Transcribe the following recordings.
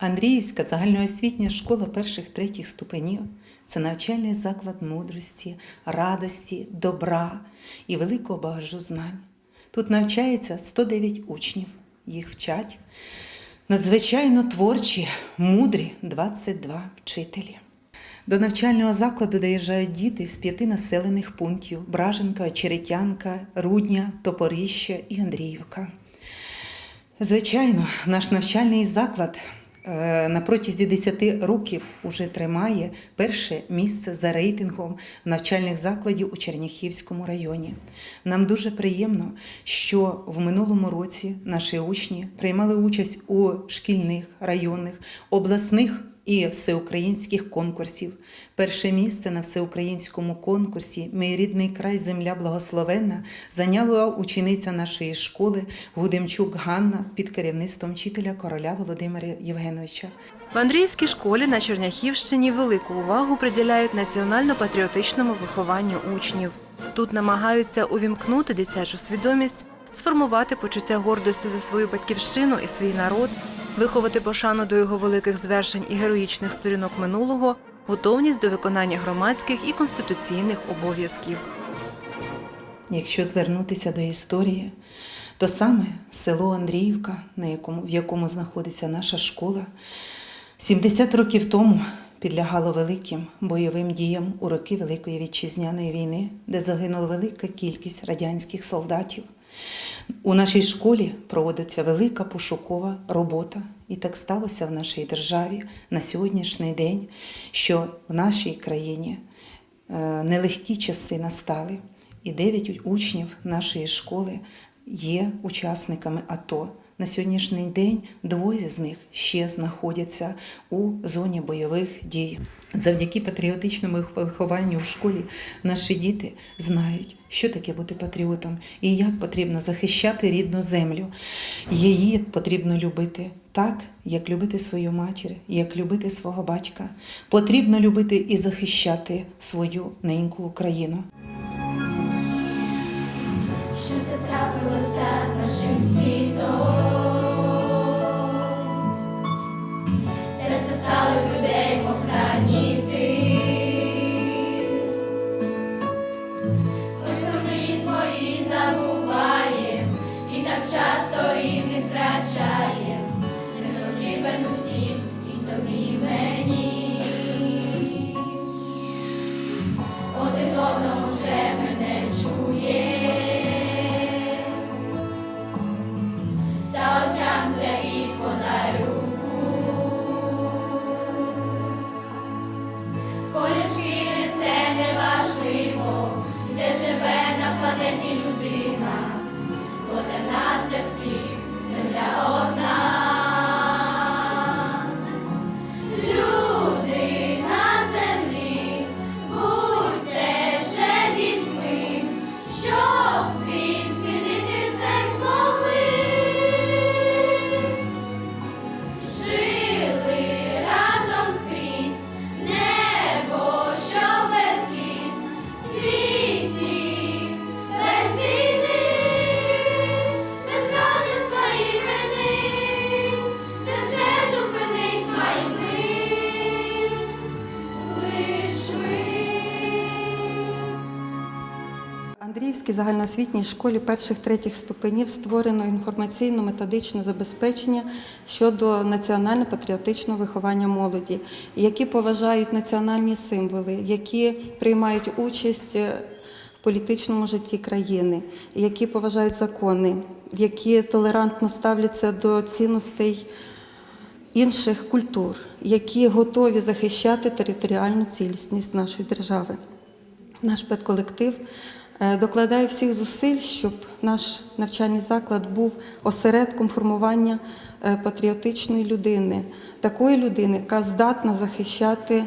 Андріївська загальноосвітня школа перших третіх ступенів це навчальний заклад мудрості, радості, добра і великого багажу знань. Тут навчається 109 учнів, їх вчать надзвичайно творчі, мудрі 22 вчителі. До навчального закладу доїжджають діти з п'яти населених пунктів: Браженка, Очеретянка, Рудня, Топоріща і Андріївка. Звичайно, наш навчальний заклад на протязі 10 років уже тримає перше місце за рейтингом навчальних закладів у Черняхівському районі. Нам дуже приємно, що в минулому році наші учні приймали участь у шкільних, районних, обласних і всеукраїнських конкурсів. Перше місце на всеукраїнському конкурсі Мій рідний край Земля благословенна зайняла учениця нашої школи Гудемчук Ганна під керівництвом вчителя короля Володимира Євгеновича. В Андріївській школі на Черняхівщині велику увагу приділяють національно-патріотичному вихованню учнів. Тут намагаються увімкнути дитячу свідомість, сформувати почуття гордості за свою батьківщину і свій народ, виховати пошану до його великих звершень і героїчних сторінок минулого, готовність до виконання громадських і конституційних обов'язків. Якщо звернутися до історії, то саме село Андріївка, на якому, в якому знаходиться наша школа, 70 років тому підлягало великим бойовим діям у роки Великої Вітчизняної війни, де загинула велика кількість радянських солдатів. У нашій школі проводиться велика пошукова робота, і так сталося в нашій державі на сьогоднішній день, що в нашій країні е, нелегкі часи настали, і дев'ять учнів нашої школи є учасниками АТО. На сьогоднішній день двоє з них ще знаходяться у зоні бойових дій. Завдяки патріотичному вихованню в школі наші діти знають, що таке бути патріотом і як потрібно захищати рідну землю. Її потрібно любити так, як любити свою матір, як любити свого батька. Потрібно любити і захищати свою неньку Україну. Що це трапилося з нашим світом? Андріївській загальноосвітній школі перших третіх ступенів створено інформаційно-методичне забезпечення щодо національно-патріотичного виховання молоді, які поважають національні символи, які приймають участь е, в політичному житті країни, які поважають закони, які толерантно ставляться до цінностей інших культур, які готові захищати територіальну цілісність нашої держави. Наш педколектив докладає всіх зусиль, щоб наш навчальний заклад був осередком формування е, патріотичної людини, такої людини, яка здатна захищати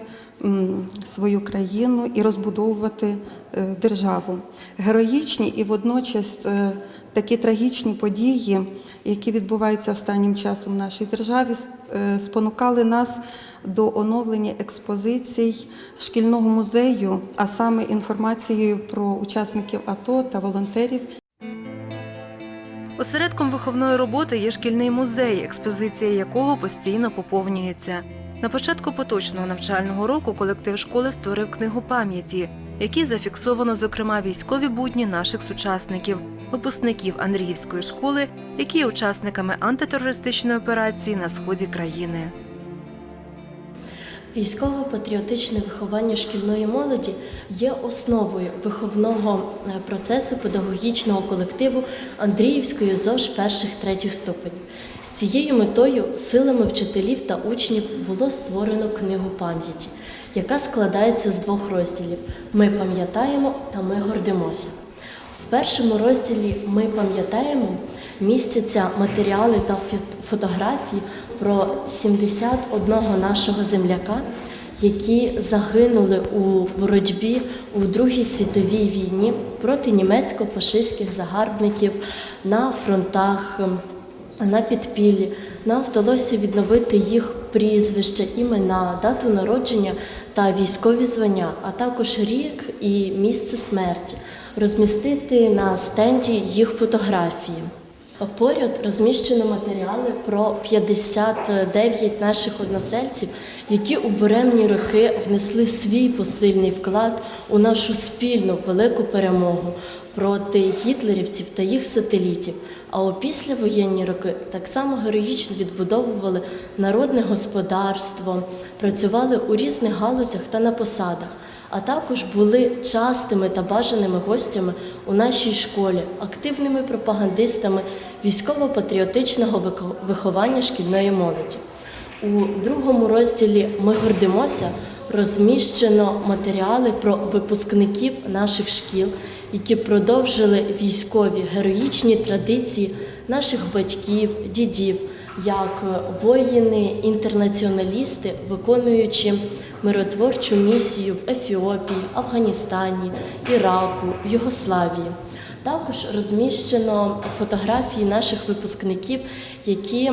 свою країну і розбудовувати е, державу. Героїчні і водночас е, такі трагічні події, які відбуваються останнім часом в нашій державі, е, спонукали нас до оновлення експозицій шкільного музею, а саме інформацією про учасників АТО та волонтерів, Осередком виховної роботи є шкільний музей, експозиція якого постійно поповнюється. На початку поточного навчального року колектив школи створив книгу пам'яті, в якій зафіксовано зокрема військові будні наших сучасників, випускників Андріївської школи, які є учасниками антитерористичної операції на сході країни. Військово-патріотичне виховання шкільної молоді є основою виховного е, процесу педагогічного колективу Андріївської ЗОЖ перших третіх ступенів. З цією метою силами вчителів та учнів було створено книгу пам'яті, яка складається з двох розділів: Ми пам'ятаємо та ми гордимося. В першому розділі ми пам'ятаємо містяться матеріали та фі- фотографії про 71 нашого земляка, які загинули у боротьбі у Другій світовій війні проти німецько-фашистських загарбників на фронтах. на підпіллі. Нам вдалося відновити їх прізвища, імена, дату народження та військові звання, а також рік і місце смерті, розмістити на стенді їх фотографії. Поряд розміщено матеріали про 59 наших односельців, які у буремні роки внесли свій посильний вклад у нашу спільну велику перемогу проти гітлерівців та їх сателітів. А у післявоєнні роки так само героїчно відбудовували народне господарство, працювали у різних галузях та на посадах а також були частими та бажаними гостями у нашій школі, активними пропагандистами військово-патріотичного виховання шкільної молоді. У другому розділі Ми гордимося розміщено матеріали про випускників наших шкіл, які продовжили військові героїчні традиції наших батьків, дідів, як воїни-інтернаціоналісти, виконуючи миротворчу місію в Ефіопії, Афганістані, Іраку, Югославії. Також розміщено фотографії наших випускників, які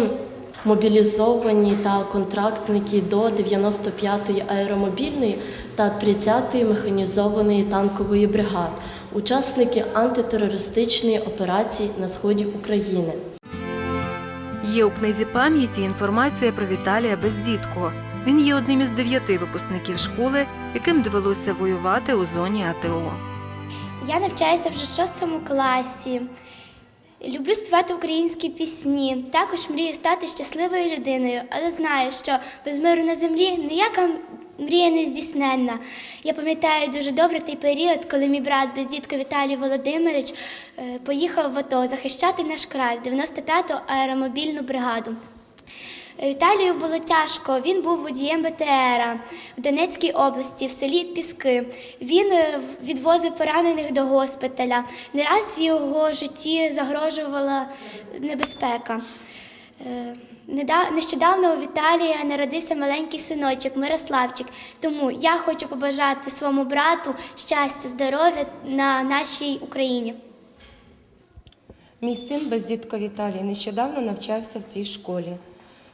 мобілізовані та контрактники до 95-ї аеромобільної та 30-ї механізованої танкової бригад, учасники антитерористичної операції на сході України. Є у книзі пам'яті інформація про Віталія Бездітко. Він є одним із дев'яти випускників школи, яким довелося воювати у зоні АТО. Я навчаюся вже в шостому класі. Люблю співати українські пісні. Також мрію стати щасливою людиною, але знаю, що без миру на землі ніяка мрія не здійсненна. Я пам'ятаю дуже добре той період, коли мій брат бездітко Віталій Володимирович е, поїхав в АТО захищати наш край в 95-ту аеромобільну бригаду. Віталію було тяжко. Він був водієм БТРа в Донецькій області, в селі Піски. Він е, відвозив поранених до госпіталя. Не раз його житті загрожувала небезпека. Нещодавно у Віталія народився маленький синочок Мирославчик. Тому я хочу побажати своєму брату щастя, здоров'я на нашій Україні. Мій син Бездітко Віталій нещодавно навчався в цій школі.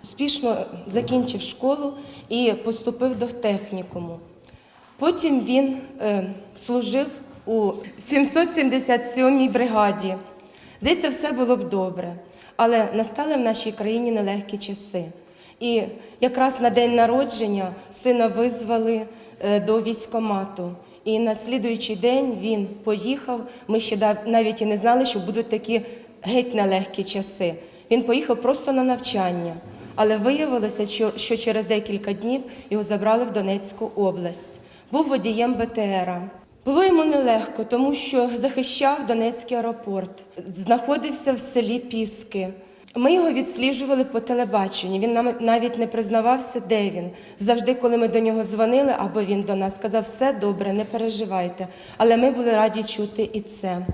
Успішно закінчив школу і поступив до технікуму. Потім він е, служив у 777-й бригаді. Здається, все було б добре, але настали в нашій країні нелегкі часи. І якраз на день народження сина визвали е, до військкомату. І на слідуючий день він поїхав. Ми ще навіть і не знали, що будуть такі геть нелегкі часи. Він поїхав просто на навчання, але виявилося, що через декілька днів його забрали в Донецьку область. Був водієм БТРа. Було йому нелегко, тому що захищав Донецький аеропорт, знаходився в селі Піски. Ми його відсліджували по телебаченню. Він нам навіть не признавався, де він. Завжди, коли ми до нього дзвонили, або він до нас сказав, все добре, не переживайте. Але ми були раді чути і це.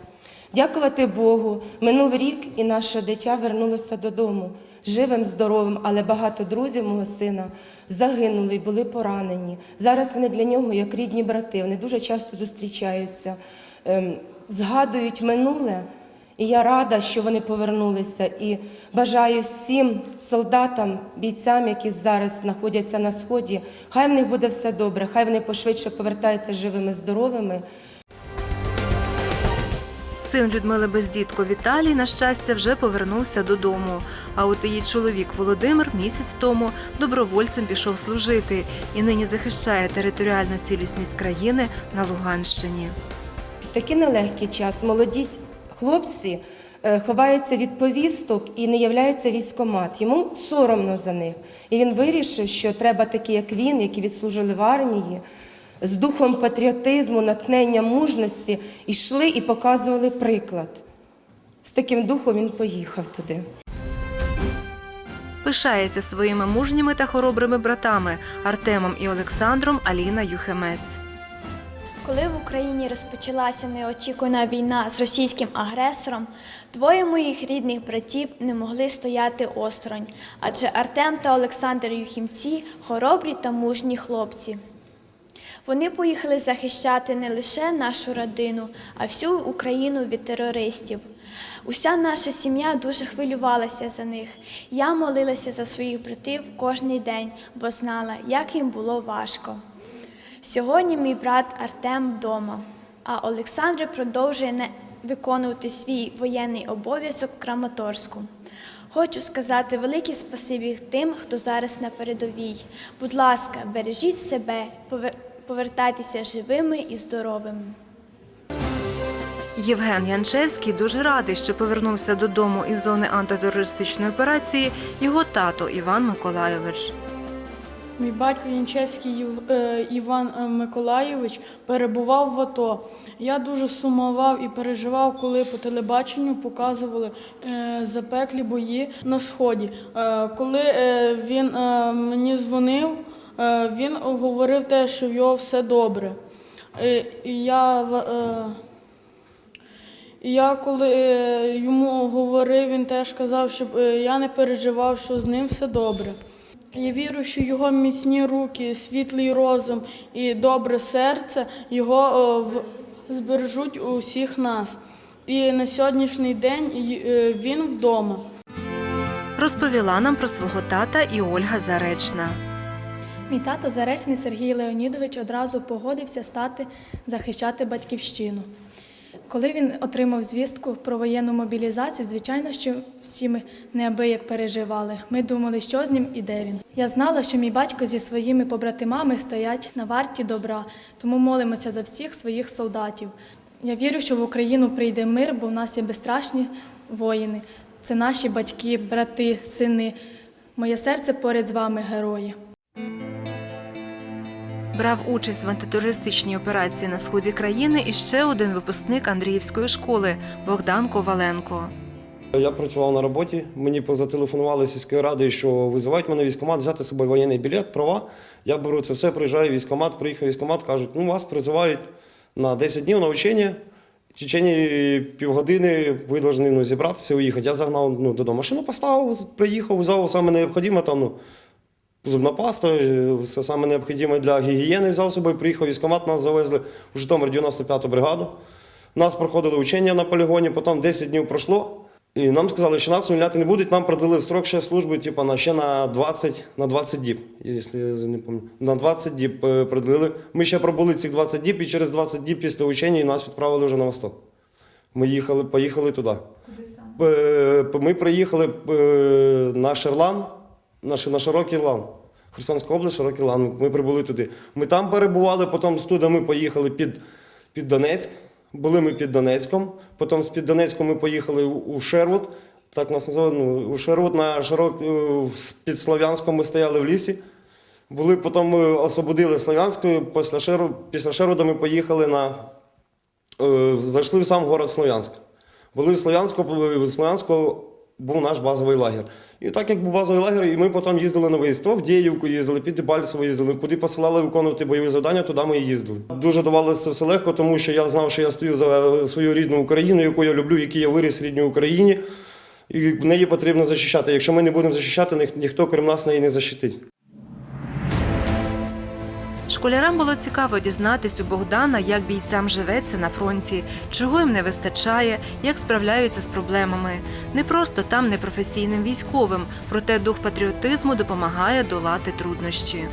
Дякувати Богу, минув рік, і наше дитя вернулося додому живим, здоровим, але багато друзів мого сина загинули і були поранені. Зараз вони для нього як рідні брати. Вони дуже часто зустрічаються, ем, згадують минуле. І я рада, що вони повернулися. І бажаю всім солдатам, бійцям, які зараз знаходяться на сході, хай в них буде все добре, хай вони пошвидше повертаються живими, здоровими. Син Людмили Бездітко Віталій, на щастя, вже повернувся додому. А от її чоловік Володимир місяць тому добровольцем пішов служити і нині захищає територіальну цілісність країни на Луганщині. Такий нелегкий час молоді хлопці е, ховаються від повісток і не являється військомат. Йому соромно за них. І він вирішив, що треба такі, як він, які відслужили в армії, з духом патріотизму, натхнення мужності, йшли і показували приклад. З таким духом він поїхав туди. Пишається своїми мужніми та хоробрими братами Артемом і Олександром Аліна Юхемець. Коли в Україні розпочалася неочікувана війна з російським агресором, двоє моїх рідних братів не могли стояти осторонь, адже Артем та Олександр Юхімці хоробрі та мужні хлопці. Вони поїхали захищати не лише нашу родину, а всю Україну від терористів. Уся наша сім'я дуже хвилювалася за них. Я молилася за своїх братів кожний день, бо знала, як їм було важко. Сьогодні мій брат Артем вдома, а Олександр продовжує не виконувати свій воєнний обов'язок в Краматорську. Хочу сказати велике спасибі тим, хто зараз на передовій. Будь ласка, бережіть себе, повер- повертайтеся живими і здоровими. Євген Янчевський дуже радий, що повернувся додому із зони антитерористичної операції його тато Іван Миколайович. Мій батько Янчевський е, Іван е, Миколайович перебував в АТО. Я дуже сумував і переживав, коли по телебаченню показували е, запеклі бої на сході. Коли він мені дзвонив, він говорив те, що в його все добре. Е, І я, е, я коли е, йому говорив, він теж казав, щоб е, я не переживав, що з ним все добре. Я вірю, що його міцні руки, світлий розум і добре серце його е, збережуть усіх нас. І на сьогоднішній день е, він вдома. Розповіла нам про свого тата і Ольга Заречна. Мій тато Заречний Сергій Леонідович одразу погодився стати захищати батьківщину. Коли він отримав звістку про воєнну мобілізацію, звичайно, що всі ми неабияк переживали. Ми думали, що з ним і де він. Я знала, що мій батько зі своїми побратимами стоять на варті добра, тому молимося за всіх своїх солдатів. Я вірю, що в Україну прийде мир, бо в нас є безстрашні воїни. Це наші батьки, брати, сини. Моє серце поряд з вами, герої. Брав участь в антитерористичній операції на сході країни і ще один випускник Андріївської школи Богдан Коваленко. Я працював на роботі. Мені зателефонували з сільської ради, що визивають мене в військкомат, взяти з собою воєнний білет, права. Я беру це все, приїжджаю в військкомат, приїхав в військкомат, кажуть, ну вас призивають на 10 днів на учення. В течение півгодини ви повинні ну, зібратися і уїхати. Я загнав ну, додому. Машину поставив, приїхав, взяв саме необхідне, там, ну, зубна паста, е, все саме необхідне для гігієни взяв з собою, приїхав в військкомат, нас завезли в Житомир 95-ту бригаду. Нас проходили учення на полігоні, потім 10 днів пройшло. І нам сказали, що нас звільняти не будуть, нам продлили строк ще служби, типу, на ще на 20, на 20 діб, якщо я не пам'ятаю. На 20 діб е, продлили. Ми ще пробули цих 20 діб, і через 20 діб після учення нас відправили вже на восток. Ми їхали, поїхали туди. Е, Ми приїхали на Шерлан, на, на Широкий Лан. Херсонська область, Широкий Лан. Ми прибули туди. Ми там перебували, потім з туди ми поїхали під, під Донецьк. Були ми під Донецьком. Потім з-під Донецька ми поїхали у Шервуд. Так нас називали, ну, у Шервуд на Широк, е, під Слов'янськом ми стояли в лісі. Були, потім ми освободили Слов'янськ, після Шеру, після Шервуда ми поїхали на. е, Зайшли в сам город Слов'янськ. Були в Слов'янську, в Слов'янську був наш базовий лагер. І так як був базовий лагер, і ми потім їздили на виїзд. В Діївку їздили, під Дебальцево їздили, куди посилали виконувати бойові завдання, туди ми і їздили. Дуже давалося все легко, тому що я знав, що я стою за свою рідну Україну, яку я люблю, яку я виріс в рідній Україні. І неї потрібно захищати. Якщо ми не будемо захищати, ніхто крім нас неї не захистить. Школярам було цікаво дізнатись у Богдана, як бійцям живеться на фронті, чого їм не вистачає, як справляються з проблемами. Не просто там непрофесійним військовим, проте дух патріотизму допомагає долати труднощі.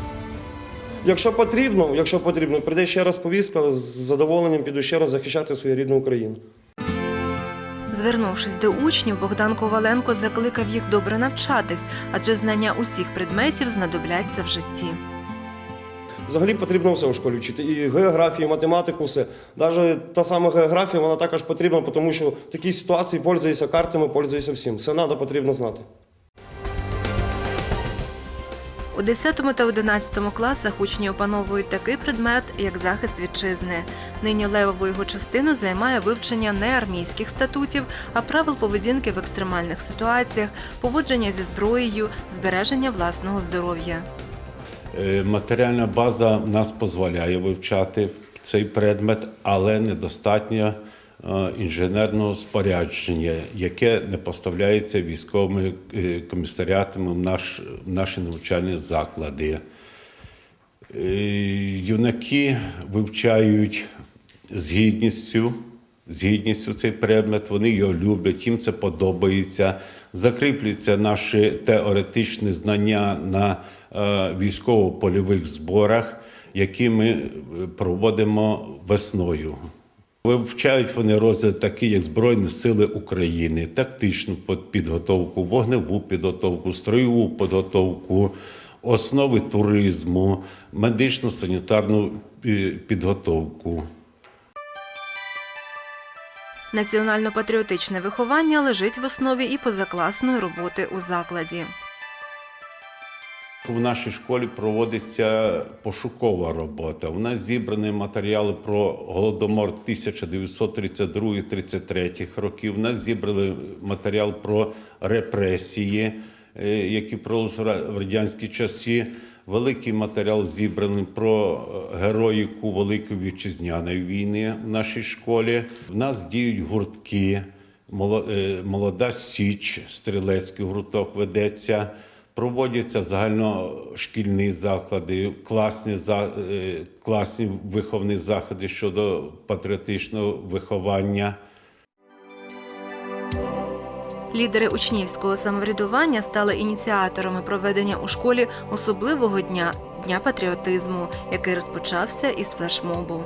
Якщо потрібно, якщо потрібно, прийде ще раз повістка, з задоволенням піду ще раз захищати свою рідну Україну. Звернувшись до учнів, Богдан Коваленко закликав їх добре навчатись, адже знання усіх предметів знадобляться в житті. Взагалі потрібно все у школі вчити. І географію, і математику, все. Навіть та сама географія, вона також потрібна, тому що в такій ситуації пользуюся картами, пользуюся всім. Все треба, потрібно знати. У 10 та 11 класах учні опановують такий предмет, як захист вітчизни. Нині левову його частину займає вивчення не армійських статутів, а правил поведінки в екстремальних ситуаціях, поводження зі зброєю, збереження власного здоров'я. Е, Матеріальна база нас дозволяє вивчати цей предмет, але недостатньо е, інженерного спорядження, яке не поставляється військовими е, комісаріатами в, наш, в наші навчальні заклади. Юнаки вивчають з гідністю, з гідністю цей предмет, вони його люблять, їм це подобається. Закріплюються наші теоретичні знання на е, військово-польових зборах, які ми е, проводимо весною. Вивчають вони розділ такі, як Збройні Сили України, тактичну підготовку, вогневу підготовку, строєву підготовку, основи туризму, медично-санітарну е, підготовку. Національно-патріотичне виховання лежить в основі і позакласної роботи у закладі. В нашій школі проводиться пошукова робота. У нас зібрані матеріали про голодомор 1932-33 років. У нас зібраний матеріал про репресії, е, які провелися в радянські часи. Великий матеріал зібраний про е, героїку Великої вітчизняної війни в нашій школі. В нас діють гуртки. Е, Молода Січ, стрілецький гурток ведеться. Проводяться загальношкільні заклади, класні, е, класні виховні заходи щодо патріотичного виховання. Лідери учнівського самоврядування стали ініціаторами проведення у школі особливого дня Дня патріотизму, який розпочався із флешмобу.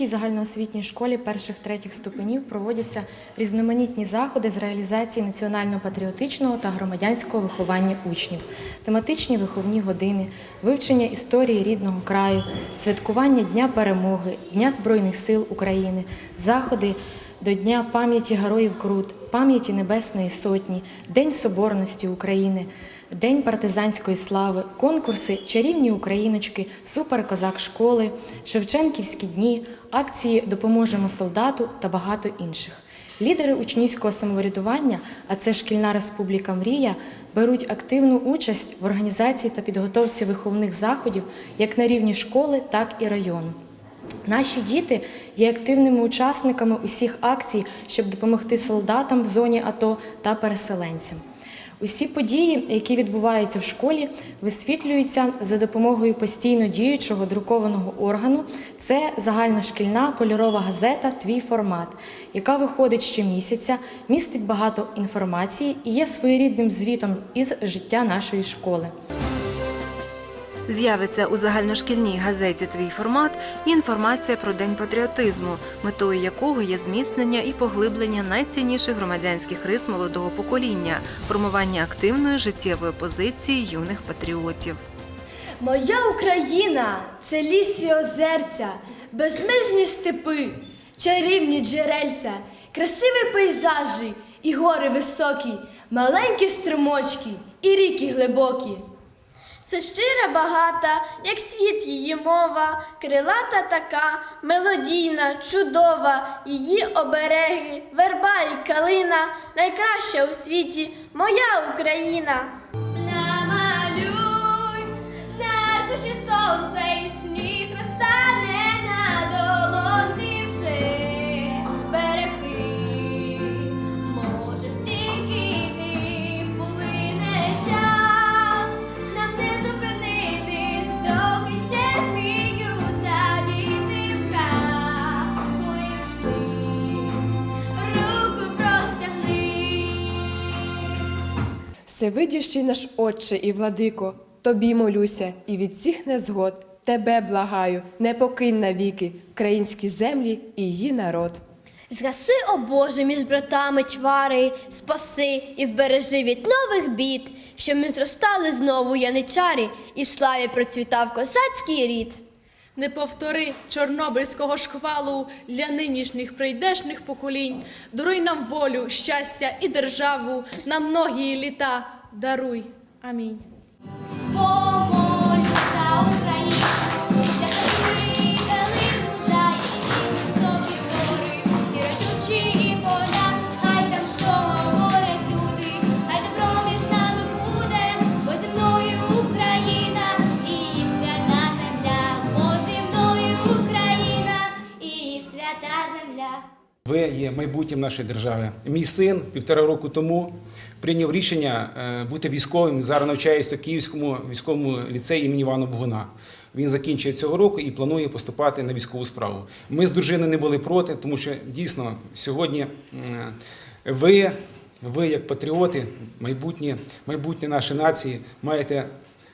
В загальноосвітній школі перших-третіх ступенів проводяться різноманітні заходи з реалізації національно-патріотичного та громадянського виховання учнів, тематичні виховні години, вивчення історії рідного краю, святкування Дня перемоги, Дня Збройних сил України, заходи до Дня пам'яті Героїв Крут, пам'яті Небесної Сотні, День Соборності України, День партизанської слави, конкурси Чарівні Україночки, Суперкозак школи, Шевченківські дні, акції Допоможемо солдату та багато інших. Лідери учнівського самоврядування, а це шкільна республіка Мрія, беруть активну участь в організації та підготовці виховних заходів як на рівні школи, так і району. Наші діти є активними учасниками усіх акцій, щоб допомогти солдатам в зоні АТО та переселенцям. Усі події, які відбуваються в школі, висвітлюються за допомогою постійно діючого друкованого органу. Це загальношкільна кольорова газета Твій формат, яка виходить щомісяця, містить багато інформації і є своєрідним звітом із життя нашої школи. З'явиться у загальношкільній газеті Твій формат і інформація про День патріотизму, метою якого є зміцнення і поглиблення найцінніших громадянських рис молодого покоління, формування активної життєвої позиції юних патріотів. Моя Україна це лісі озерця, безмежні степи, чарівні джерельця, красиві пейзажі і гори високі, маленькі струмочки і ріки глибокі. Це щира багата, як світ її мова, крилата така, мелодійна, чудова, її обереги, верба і калина, найкраща у світі моя Україна. Всевидящий наш Отче і владико, тобі молюся і від всіх незгод тебе благаю, не покинь навіки українські землі і її народ. Згаси, о Боже, між братами чвари, спаси і вбережи від нових бід, щоб ми зростали знову яничари, і в славі процвітав козацький рід. Не повтори чорнобильського шквалу для нинішніх прийдешних поколінь. Даруй нам волю, щастя і державу на многії літа. Даруй. Амінь. Ви є майбутнім нашої держави. Мій син півтора року тому прийняв рішення е, бути військовим. Зараз навчається в Київському військовому ліцеї імені Івана Богуна. Він закінчує цього року і планує поступати на військову справу. Ми з дружиною не були проти, тому що дійсно сьогодні ви, ви як патріоти, майбутнє, майбутнє нашої нації, маєте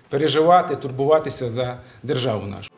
переживати, турбуватися за державу нашу.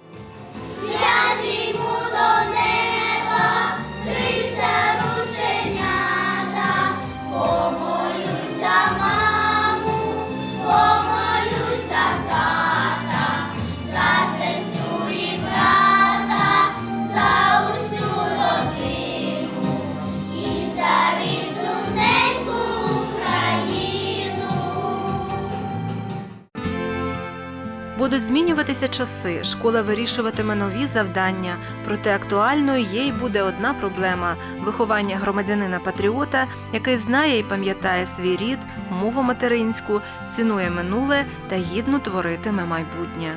Будуть змінюватися часи, школа вирішуватиме нові завдання. Проте актуальною є й буде одна проблема виховання громадянина патріота, який знає і пам'ятає свій рід, мову материнську, цінує минуле та гідно творитиме майбутнє.